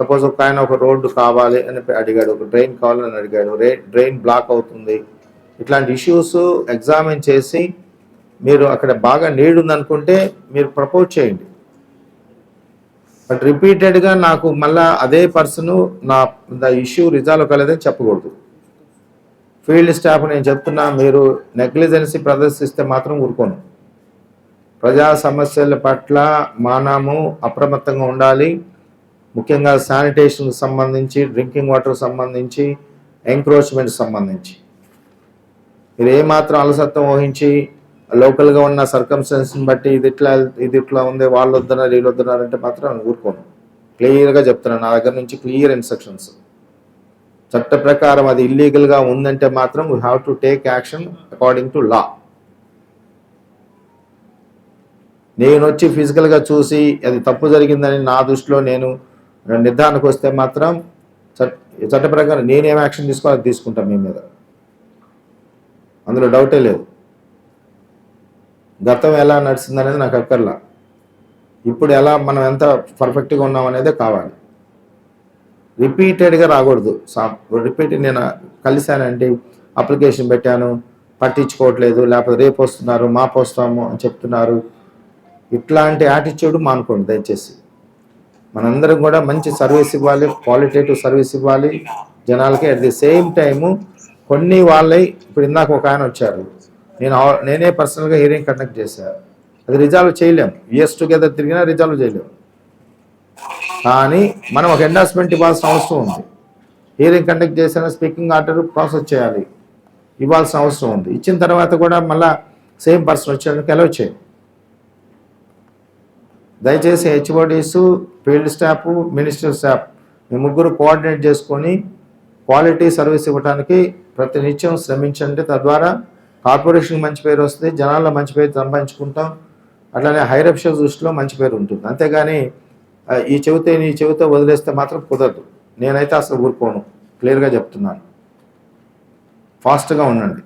Suppose ఒక ఆయన ఒక రోడ్డు కావాలి అని అడిగాడు ఒక డ్రైన్ కావాలని అడిగాడు రే డ్రైన్ బ్లాక్ అవుతుంది. ఇట్లాంటి ఇష్యూస్ ఎగ్జామిన్ చేసి మీరు అక్కడ బాగా నీడ్ ఉందనుకుంటే మీరు ప్రపోజ్ చేయండి. బట్ రిపీటెడ్గా నాకు మళ్ళా అదే పర్సన్ నా ఇష్యూ రిజాల్వ్ కాలేదని చెప్పకూడదు. ఫీల్డ్ స్టాఫ్ నేను చెప్తున్నా మీరు నెగ్లిజెన్సీ ప్రదర్శిస్తే మాత్రం ఊరుకోను. ప్రజా సమస్యల పట్ల మానము అప్రమత్తంగా ఉండాలి. ముఖ్యంగా శానిటేషన్కి సంబంధించి డ్రింకింగ్ వాటర్ సంబంధించి ఎంక్రోచ్మెంట్ సంబంధించి. మీరు ఏమాత్రం అలసత్వం వహించి లోకల్గా ఉన్న సర్కమ్స్టెన్స్ని బట్టి ఇది ఇట్లా ఇది ఇట్లా ఉంది వాళ్ళు వద్దన్నారు వీళ్ళు వద్దన్నారంటే మాత్రం ఊరుకోను. క్లియర్గా చెప్తున్నాను నా దగ్గర నుంచి క్లియర్ ఇన్స్ట్రక్షన్స్. చట్ట ప్రకారం అది ఇల్లీగల్గా ఉందంటే మాత్రం you have to take action according to law నేను వచ్చి ఫిజికల్గా చూసి అది తప్పు జరిగిందని నా దృష్టిలో నేను నిర్ధారణకు వస్తే మాత్రం చట్ట ప్రకారం నేనేం యాక్షన్ తీసుకోవాలో తీసుకుంటాను మీ మీద. అందులో డౌటే లేదు. గతం ఎలా నడిచింది అనేది నాకు అక్కర్లా. ఇప్పుడు ఎలా మనం ఎంత పర్ఫెక్ట్గా ఉన్నాం అనేది కావాలి. రిపీటెడ్గా రాకూడదు. సా రిపీట్ నేను కలిశానండి అప్లికేషన్ పెట్టాను పట్టించుకోవట్లేదు లేకపోతే రేపు వస్తున్నారు మాపు వస్తాము అని చెప్తున్నారు. ఇట్లాంటి యాటిట్యూడ్ మానుకోండి దయచేసి. మనందరం కూడా మంచి సర్వీస్ ఇవ్వాలి క్వాలిటేటివ్ సర్వీస్ ఇవ్వాలి జనాలకి. అట్ ది సేమ్ టైము కొన్ని వాళ్ళై ఇప్పుడు ఇందాక ఒక ఆయన వచ్చారు. నేను ఆ- నేనే పర్సనల్గా హీరింగ్ కండక్ట్ చేశాను అది రిజాల్వ్ చేయలేం. ఇయర్స్ టుగెదర్ తిరిగినా రిజాల్వ్ చేయలేం. కానీ మనం ఒక ఎండార్స్మెంట్ ఇవ్వాల్సిన అవసరం ఉంది. హీరింగ్ కండక్ట్ చేసిన స్పీకింగ్ ఆర్డర్ ప్రాసెస్ చేయాలి. ఇవ్వాల్సిన అవసరం ఉంది. ఇచ్చిన తర్వాత కూడా మళ్ళీ సేమ్ పర్సన్ వచ్చేందుకు ఎలా వచ్చాయి దయచేసి HODs field staff minister staff మీ ముగ్గురు కోఆర్డినేట్ చేసుకొని క్వాలిటీ సర్వీస్ ఇవ్వడానికి ప్రతినిత్యం శ్రమించండి. తద్వారా కార్పొరేషన్కి మంచి పేరు వస్తుంది జనాల్లో మంచి పేరు సంపాదించుకుంటాం. అట్లానే హైర్ అఫిషియల్స్ దృష్టిలో మంచి పేరు ఉంటుంది. అంతేగాని ఈ చెబితే నీ చెబితే వదిలేస్తే మాత్రం కుదరదు. నేనైతే అసలు ఊరుకోను. క్లియర్గా చెప్తున్నాను. ఫాస్ట్గా ఉండండి.